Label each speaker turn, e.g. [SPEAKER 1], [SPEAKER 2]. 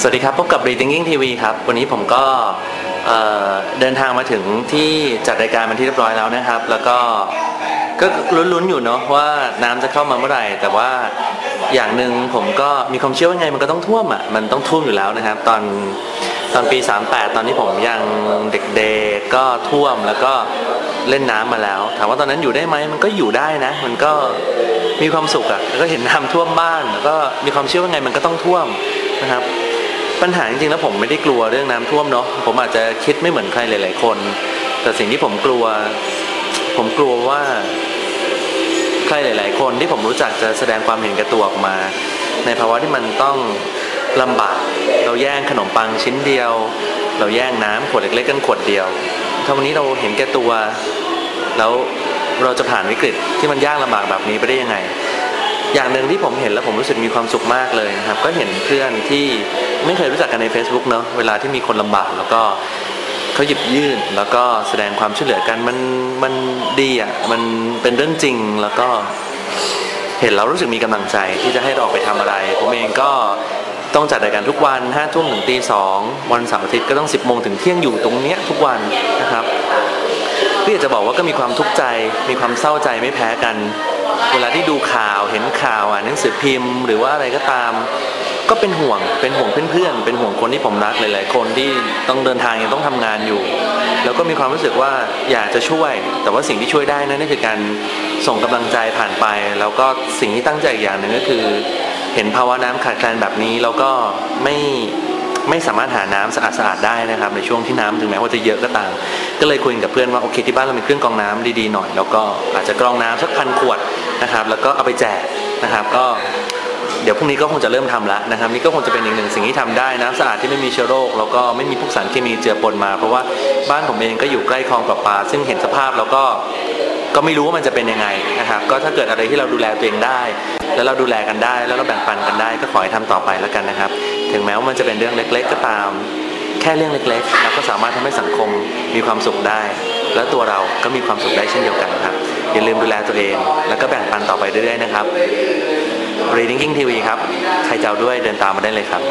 [SPEAKER 1] สวัสดีครับ พบกับ r e a t h i n g TV ครับ วันนี้ผมก็เอ่อเดินทางมาถึงที่จัดรายการเป็นที่เรียบร้อยแล้วนะครับ แล้วก็ก็ลุ้นๆอยู่เนาะว่าน้ำจะเข้ามาเมื่อไหร่ แต่ว่าอย่างหนึ่งผมก็มีความเชื่อว่าไงมันก็ต้องท่วมอะมันต้องท่วมอยู่แล้วนะครับ ตอนตอนปี 38 ตอนที่ผมยังเด็กๆก็ท่วมแล้วก็เล่นน้ำมาแล้ว ถามว่าตอนนั้นอยู่ได้ไหมมันก็อยู่ได้นะ มันก็มีความสุขอะแล้วก็เห็นน้ำท่วมบ้านแล้วก็มีความเชื่อว่าไงมันก็ต้องท่วมนะครับ ปัญหาจริงๆแล้วผมไม่ได้กลัวเรื่องน้ำท่วมเนาะผมอาจจะคิดไม่เหมือนใครหลาย ๆ คน แต่สิ่งที่ผมกลัว ผมกลัวว่าใครหลาย ๆ คนที่ผมรู้จักจะแสดงความเห็นแก่ตัวออกมา ในภาวะที่มันต้องลำบากเราแย่งขนมปังชิ้นเดียว เราแย่งน้ำขวดเล็กๆกันขวดเดียวถ้าวันนี้เราเห็นแก่ตัว แล้วเราจะผ่านวิกฤตที่มันยากลำบากแบบนี้ไปได้ยังไง อย่างหนึ่งที่ผมเห็นแล้วผมรู้สึกมีความสุขมากเลยนะครับ ก็เห็นเพื่อนที่ ไม่เคยรู้จักกันใน Facebook เนอะเวลาที่มีคนลำบากแล้วก็เขาหยิบยื่นแล้วก็แสดงความช่วยเหลือกันมันมันดีอะมันเป็นเรื่องจริงแล้วก็เห็นแล้วรู้สึกมีกำลังใจที่จะให้เราออกไปทำอะไรผมเองก็ต้องจัดรายการทุกวันห้าทุ่มถึงตีสองวันเสาร์อาทิตย์ก็ต้องสิบโมงถึงเที่ยงอยู่ตรงเนี้ยทุกวันนะครับพี่อยากจะบอกว่าก็มีความทุกข์ใจ มีความเศร้าใจไม่แพ้กัน เวลาที่ดูข่าวเห็นข่าวอ่านหนังสือพิมพ์ หรือว่าอะไรก็ตาม ก็เป็นห่วง เป็นห่วงเพื่อนๆ เป็นห่วงคนที่ผมรักหลายๆ คนที่ต้องเดินทางยังต้องทำงานอยู่ แล้วก็มีความรู้สึกว่าอยากจะช่วย แต่ว่าสิ่งที่ช่วยได้นั่นก็คือการส่งกำลังใจผ่านไป แล้วก็สิ่งที่ตั้งใจอีกอย่างหนึ่งก็คือ เห็นภาวะน้ำขาดแคลนแบบนี้แล้วก็ไม่ไม่สามารถหาน้ำสะอาดสะอาดได้นะครับ ในช่วงที่น้ำถึงแม้ว่าจะเยอะก็ตาม ก็เลยคุยกับเพื่อนว่าโอเคที่บ้านเรามีเครื่องกรองน้ำดีๆหน่อย แล้วก็อาจจะกรองน้ำสักพันขวดนะครับ แล้วก็เอาไปแจกนะครับ ก็ เดี๋ยวพรุ่งนี้ก็คงจะเริ่มทำแล้วนะครับนี่ก็คงจะเป็นอีกหนึ่งสิ่งที่ทำได้น้ำสะอาดที่ไม่มีเชื้อโรคแล้วก็ไม่มีพวกสารเคมีเจือปนมา เพราะว่าบ้านผมเองก็อยู่ใกล้คลองประปา ซึ่งเห็นสภาพแล้วก็ก็ไม่รู้ว่ามันจะเป็นยังไงนะครับก็ถ้าเกิดอะไรที่เราดูแลตัวเองได้ แล้วเราดูแลกันได้ แล้วเราแบ่งปันกันได้ ก็ขอให้ทำต่อไปแล้วกันนะครับ ถึงแม้ว่ามันจะเป็นเรื่องเล็ก ๆ ก็ตาม แค่เรื่องเล็กๆเราก็สามารถทำให้สังคมมีความสุขได้ แล้วตัวเราก็มีความสุขได้เช่นเดียวกันครับอย่าลืมดูแลตัวเอง แล้วก็แบ่งปันต่อไปเรื่อยๆนะครับ รีดิ้งกิ้งทีวีครับ ใครจะเอาด้วยเดินตามมาได้เลยครับ